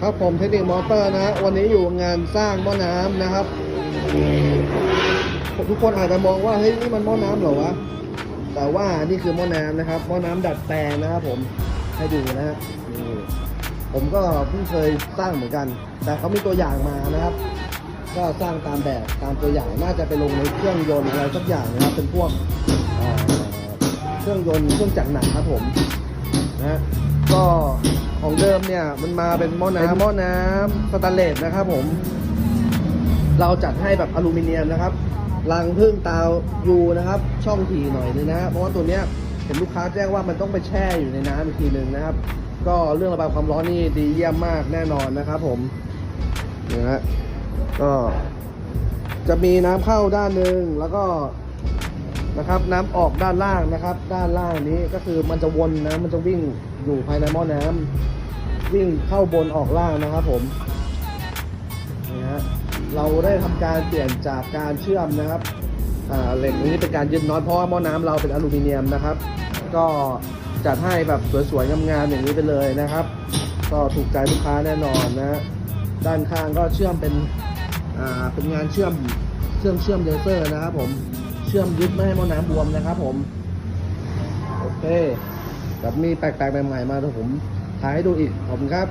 ครับผมเทคนิคมอเตอร์นะวันนี้อยู่งานสร้างหม้อน้ำนะครับ ทุกคนอาจจะมองว่าเฮ้ยนี่มันหม้อน้ำเหรอวะแต่ว่านี่คือหม้อน้ำนะครับหม้อน้ำดัดแปลงนะครับผมให้ดูนะฮะผมก็เพิ่งเคยสร้างเหมือนกัน แต่เขามีตัวอย่างมานะครับ ก็สร้างตามแบบตามตัวอย่างน่าจะไปลงในเครื่องยนต์อะไรสักอย่างนะครับเป็นพวกเครื่องยนต์เครื่องจักรหนักครับผมนะก็ ของเดิมเนี่ยมันมาเป็นหม้อน้ำหม้อน้ำสแตนเลสนะครับผม เราจัดให้แบบอลูมิเนียมนะครับรังพึ่งตาวยูนะครับ ช่องถี่หน่อยนึงนะเพราะว่าตัวเนี้ยเห็นลูกค้าแจ้งว่ามันต้องไปแช่อยู่ในน้ำอีกทีหนึ่งนะครับ ก็เรื่องระบายความร้อนนี่ดีเยี่ยมมากแน่นอนนะครับ ผมนะฮะก็จะมีน้ำเข้าด้านหนึ่งแล้วก็ นะครับน้ำออกด้านล่างนะครับ ด้านล่างนี้ก็คือมันจะวนนะมันจะวิ่งอยู่ภายในหม้อน้ำวิ่งเข้าบนออกล่างนะครับผมนะฮะเราได้ทำการเปลี่ยนจากการเชื่อมนะครับเหล็กนี้เป็นการยึดน็อตเพราะว่าหม้อน้ำเราเป็นอลูมิเนียมนะครับ ก็จัดให้แบบสวยๆงามๆอย่างนี้ไปเลยนะครับ ก็ถูกใจลูกค้าแน่นอนนะด้านข้างก็เชื่อมเป็นเป็นงานเชื่อมเชื่อมเชื่อมเลเซอร์นะครับผม เชื่อมยึดไม่ให้หม้อน้ำบวมนะครับผม โอเคแบบมีแปลกๆใหม่ๆมาเดี๋ยวผมถ่ายให้ดูอีก ขอบคุณครับ